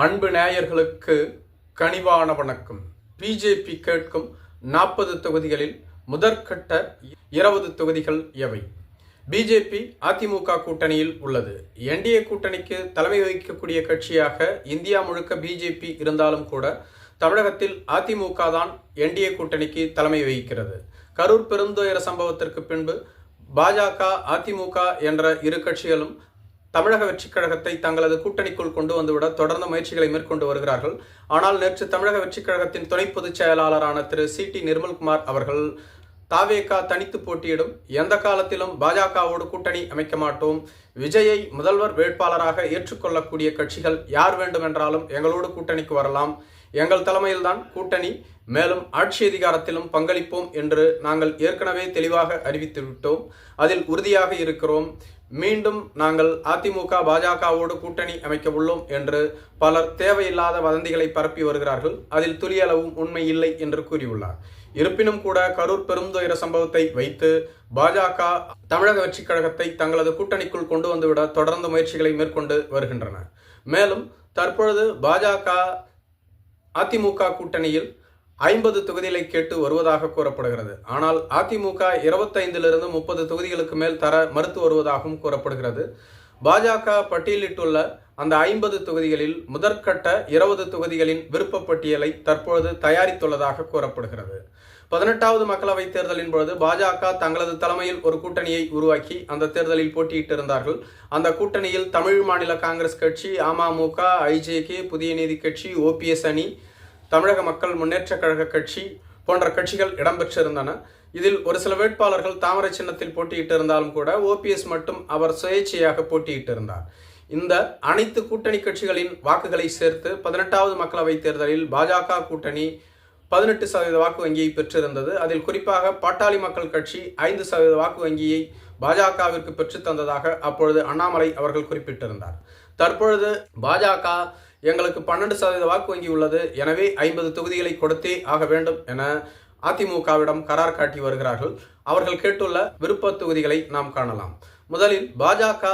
அன்பு நேயர்களுக்கு கனிவான வணக்கம். பிஜேபி கேட்கும் நாற்பது தொகுதிகளில் முதற்கட்ட இருபது தொகுதிகள் எவை? பிஜேபி அதிமுக கூட்டணியில் உள்ளது. என்டிஏ கூட்டணிக்கு தலைமை வகிக்கக்கூடிய கட்சியாக இந்தியா முழுக்க பிஜேபி இருந்தாலும் கூட தமிழகத்தில் அதிமுக தான் என்டிஏ கூட்டணிக்கு தலைமை வகிக்கிறது. கரூர் பெருந்துயர சம்பவத்திற்கு பின்பு பாஜக அதிமுக என்ற இரு கட்சிகளும் தமிழக வெற்றிக் கழகத்தை தங்களது கூட்டணிக்குள் கொண்டு வந்துவிட தொடர்ந்து முயற்சிகளை மேற்கொண்டு வருகிறார்கள். ஆனால் நேற்று தமிழக வெற்றிக் கழகத்தின் துணை பொதுச் செயலாளரான திரு சி டி நிர்மல்குமார் அவர்கள் தாவேகா தனித்து போட்டியிடும் எந்த காலத்திலும் பாஜகவோடு கூட்டணி அமைக்க மாட்டோம். விஜயை முதல்வர் வேட்பாளராக ஏற்றுக்கொள்ளக்கூடிய கட்சிகள் யார் வேண்டுமென்றாலும் எங்களோடு கூட்டணிக்கு வரலாம். எங்கள் தலைமையில்தான் கூட்டணி. மேலும் ஆட்சி அதிகாரத்திலும் பங்களிப்போம் என்று நாங்கள் ஏற்கனவே தெளிவாக அறிவித்துவிட்டோம் அதில் உறுதியாக இருக்கிறோம். மீண்டும் நாங்கள் அதிமுக பாஜகவோடு கூட்டணி அமைக்க உள்ளோம் என்று பலர் தேவையில்லாத வதந்திகளை பரப்பி வருகிறார்கள். அதில் துளியளவும் உண்மை இல்லை என்று கூறியுள்ளார். இருப்பினும் கூட கரூர் பெருந்துயர சம்பவத்தை வைத்து பாஜக தமிழக வெற்றிக் கழகத்தை தங்களது கூட்டணிக்குள் கொண்டு வந்துவிட தொடர்ந்து முயற்சிகளை மேற்கொண்டு வருகின்றன. மேலும் தற்பொழுது பாஜக அதிமுக கூட்டணியில் ஐம்பது தொகுதிகளை கேட்டு வருவதாக கூறப்படுகிறது. ஆனால் அதிமுக இருபத்தைந்திலிருந்து முப்பது தொகுதிகளுக்கு மேல் தர மறுத்து வருவதாகவும் கூறப்படுகிறது. பாஜக பட்டியலிட்டுள்ள அந்த ஐம்பது தொகுதிகளில் முதற்கட்ட இருபது தொகுதிகளின் விருப்பப்பட்டியலை தற்பொழுது தயாரித்துள்ளதாக கூறப்படுகிறது. பதினெட்டாவது மக்களவைத் தேர்தலின் பொழுது பாஜக தங்களது தலைமையில் ஒரு கூட்டணியை உருவாக்கி அந்த தேர்தலில் போட்டியிட்டிருந்தார்கள். அந்த கூட்டணியில் தமிழ் மாநில காங்கிரஸ் கட்சி அமமுக ஐஜேகே புதிய நீதி கட்சி ஓபிஎஸ் அணி தமிழக மக்கள் முன்னேற்ற கழக கட்சி போன்ற கட்சிகள் இடம்பெற்றிருந்தன. இதில் ஒரு சில வேட்பாளர்கள் தாமரை சின்னத்தில் போட்டியிட்டு இருந்தாலும் கூட ஓபிஎஸ் மட்டும் அவர் சுயேட்சையாக போட்டியிட்டிருந்தார். இந்த அனைத்து கூட்டணி கட்சிகளின் வாக்குகளை சேர்த்து பதினெட்டாவது மக்களவைத் தேர்தலில் பாஜக கூட்டணி பதினெட்டு சதவீத வாக்கு வங்கியை பெற்றிருந்தது. அதில் குறிப்பாக பாட்டாளி மக்கள் கட்சி ஐந்து சதவீத வாக்கு வங்கியை பாஜகவிற்கு பெற்று தந்ததாக அப்பொழுது அண்ணாமலை அவர்கள் குறிப்பிட்டிருந்தார். தற்பொழுது பாஜக எங்களுக்கு பன்னெண்டு சதவீத வாக்கு வங்கி உள்ளது. எனவே ஐம்பது தொகுதிகளை கொடுத்தே ஆக வேண்டும் என அதிமுகவிடம் கரார் காட்டி வருகிறார்கள். அவர்கள் கேட்டுள்ள விருப்ப தொகுதிகளை நாம் காணலாம். முதலில் பாஜக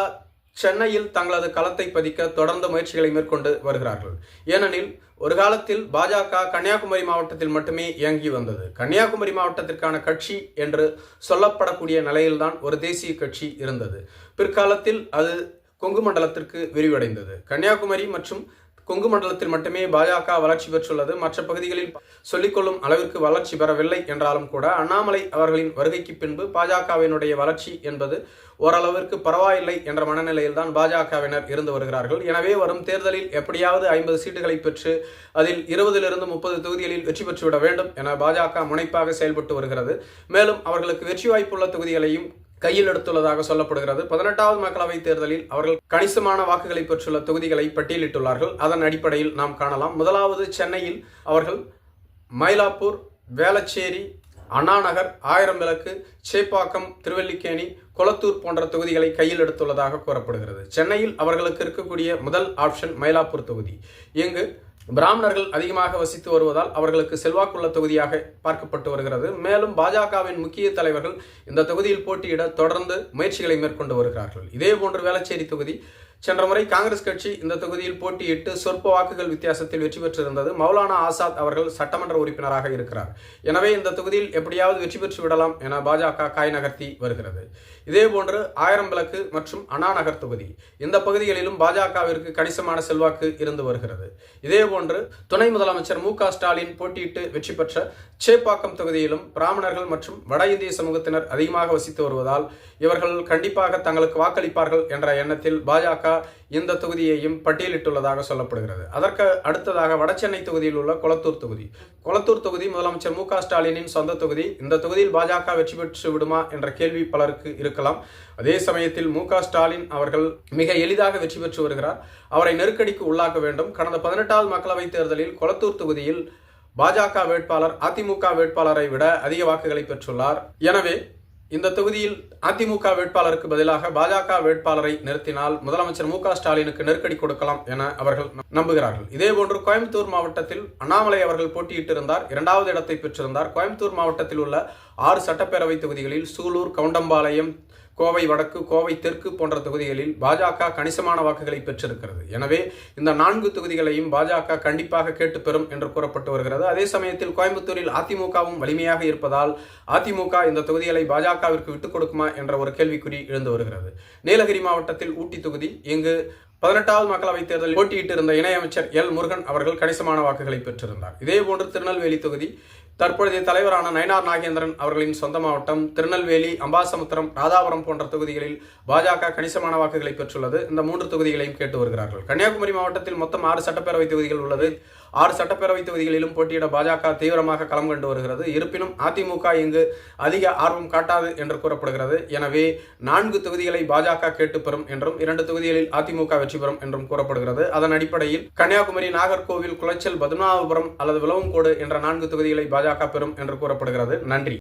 சென்னையில் தங்களது களத்தை பதிக்க தொடர்ந்து முயற்சிகளை மேற்கொண்டு வருகிறார்கள். ஏனெனில் ஒரு காலத்தில் பாஜக கன்னியாகுமரி மாவட்டத்தில் மட்டுமே இயங்கி வந்தது. கன்னியாகுமரி மாவட்டத்திற்கான கட்சி என்று சொல்லப்படக்கூடிய நிலையில்தான் ஒரு தேசிய கட்சி இருந்தது. பிற்காலத்தில் அது கொங்கு மண்டலத்திற்கு விரிவடைந்தது. கன்னியாகுமரி மற்றும் கொங்கு மண்டலத்தில் மட்டுமே பாஜக வளர்ச்சி பெற்றுள்ளது. மற்ற பகுதிகளில் சொல்லிக்கொள்ளும் அளவிற்கு வளர்ச்சி பெறவில்லை என்றாலும் கூட அண்ணாமலை அவர்களின் வருகைக்கு பின்பு பாஜகவினுடைய வளர்ச்சி என்பது ஓரளவிற்கு பரவாயில்லை என்ற மனநிலையில் தான் பாஜகவினர் இருந்து வருகிறார்கள். எனவே வரும் தேர்தலில் எப்படியாவது ஐம்பது சீட்டுகளை பெற்று அதில் இருபதிலிருந்து முப்பது தொகுதிகளில் வெற்றி பெற்றுவிட வேண்டும் என பாஜக முனைப்பாக செயல்பட்டு வருகிறது. மேலும் அவர்களுக்கு வெற்றி வாய்ப்புள்ள தொகுதிகளையும் கையில் எடுத்துள்ளதாக சொல்லப்படுகிறது. பதினெட்டாவது மக்களவைத் தேர்தலில் அவர்கள் கணிசமான வாக்குகளை பெற்றுள்ள தொகுதிகளை பட்டியலிட்டுள்ளார்கள். அதன் அடிப்படையில் நாம் காணலாம். முதலாவது சென்னையில் அவர்கள் மயிலாப்பூர் வேளச்சேரி அண்ணாநகர் ஆயிரம் விளக்கு சேப்பாக்கம் திருவல்லிக்கேணி கொளத்தூர் போன்ற தொகுதிகளை கையில் எடுத்துள்ளதாக கூறப்படுகிறது. சென்னையில் அவர்களுக்கு இருக்கக்கூடிய முதல் ஆப்ஷன் மயிலாப்பூர் தொகுதி. இங்கு பிராமணர்கள் அதிகமாக வசித்து வருவதால் அவர்களுக்கு செல்வாக்குள்ள தொகுதியாக பார்க்கப்பட்டு வருகிறது. மேலும் பாஜகவின் முக்கிய தலைவர்கள் இந்த தொகுதியில் போட்டியிட தொடர்ந்து முயற்சிகளை மேற்கொண்டு வருகிறார்கள். இதே போன்று வேளச்சேரி தொகுதி சென்ற முறை காங்கிரஸ் கட்சி இந்த தொகுதியில் போட்டியிட்டு சொற்ப வாக்குகள் வித்தியாசத்தில் வெற்றி பெற்றிருந்தது. மௌலானா ஆசாத் அவர்கள் சட்டமன்ற உறுப்பினராக இருக்கிறார். எனவே இந்த தொகுதியில் எப்படியாவது வெற்றி பெற்று விடலாம் என பாஜக காய் நகர்த்தி வருகிறது. இதே போன்று ஆயிரம் விளக்கு மற்றும் அண்ணா நகர் தொகுதி இந்த பகுதிகளிலும் பாஜகவிற்கு கணிசமான செல்வாக்கு இருந்து வருகிறது. இதே போன்று துணை முதலமைச்சர் மு ஸ்டாலின் போட்டியிட்டு வெற்றி பெற்ற சேப்பாக்கம் தொகுதியிலும் பிராமணர்கள் மற்றும் வட இந்திய சமூகத்தினர் அதிகமாக வசித்து வருவதால் இவர்கள் கண்டிப்பாக தங்களுக்கு வாக்களிப்பார்கள் என்ற எண்ணத்தில் பாஜக இந்த தொகுதியையும் பட்டியலிட்டுள்ளதாக சொல்லப்படுகிறது. அதற்கு அடுத்ததாக வடசென்னை தொகுதியில் உள்ள கொளத்தூர் தொகுதி. கொளத்தூர் தொகுதி முதலமைச்சர் மு ஸ்டாலினின் சொந்த தொகுதி. இந்த தொகுதியில் பாஜக வெற்றி பெற்று விடுமா என்ற கேள்வி பலருக்கு இருக்கலாம். அதே சமயத்தில் மு ஸ்டாலின் அவர்கள் மிக எளிதாக வெற்றி பெற்று வருகிறார். அவரை நெருக்கடிக்கு உள்ளாக்க வேண்டும். கடந்த பதினெட்டாவது மக்களவைத் தேர்தலில் கொளத்தூர் தொகுதியில் பாஜக வேட்பாளர் அதிமுக வேட்பாளரை விட அதிக வாக்குகளை பெற்றுள்ளார். எனவே இந்த தொகுதியில் அதிமுக வேட்பாளருக்கு பதிலாக பாஜக வேட்பாளரை நிறுத்தினால் முதலமைச்சர் மு ஸ்டாலினுக்கு நெருக்கடி கொடுக்கலாம் என அவர்கள் நம்புகிறார்கள். இதேபோன்று கோயம்புத்தூர் மாவட்டத்தில் அண்ணாமலை அவர்கள் போட்டியிட்டிருந்தார். இரண்டாவது இடத்தை பெற்றிருந்தார். கோயம்புத்தூர் மாவட்டத்தில் உள்ள ஆறு சட்டப்பேரவை தொகுதிகளில் சூலூர் கவுண்டம்பாளையம் கோவை வடக்கு கோவை தெற்கு போன்ற தொகுதிகளில் பாஜக கணிசமான வாக்குகளை பெற்றிருக்கிறது. எனவே இந்த நான்கு தொகுதிகளையும் பாஜக கண்டிப்பாக கேட்டு பெறும் என்று கூறப்பட்டு வருகிறது. அதே சமயத்தில் கோயம்புத்தூரில் அதிமுகவும் வலிமையாக இருப்பதால் அதிமுக இந்த தொகுதிகளை பாஜகவிற்கு விட்டுக் கொடுக்குமா என்ற ஒரு கேள்விக்குறி எழுந்து வருகிறது. நீலகிரி மாவட்டத்தில் ஊட்டி தொகுதி இங்கு பதினெட்டாவது மக்களவைத் தேர்தலில் போட்டியிட்டிருந்த இணையமைச்சர் எல் முருகன் அவர்கள் கணிசமான வாக்குகளை பெற்றிருந்தார். இதேபோன்று திருநெல்வேலி தொகுதி தற்பொழுதைய தலைவரான நயனார் நாகேந்திரன் அவர்களின் சொந்த மாவட்டம் திருநெல்வேலி அம்பாசமுத்திரம் ராதாபுரம் போன்ற தொகுதிகளில் பாஜக கணிசமான வாக்குகளை பெற்றுள்ளது. இந்த மூன்று தொகுதிகளையும் கேட்டு வருகிறார்கள். கன்னியாகுமரி மாவட்டத்தில் மொத்தம் ஆறு சட்டப்பேரவை தொகுதிகள் உள்ளது. ஆறு சட்டப்பேரவை தொகுதிகளிலும் போட்டியிட பாஜக தீவிரமாக களம் கண்டு வருகிறது. இருப்பினும் அதிமுக இங்கு அதிக ஆர்வம் காட்டாது என்று கூறப்படுகிறது. எனவே நான்கு தொகுதிகளை பாஜக கேட்டு பெறும் என்றும் இரண்டு தொகுதிகளில் அதிமுக வெற்றி பெறும் என்றும் கூறப்படுகிறது. அதன் அடிப்படையில் கன்னியாகுமரி நாகர்கோவில் குளச்சல் பத்மநாபபுரம் அல்லது விளவங்கோடு என்ற நான்கு தொகுதிகளை பாஜக பெறும் என்று கூறப்படுகிறது. நன்றி.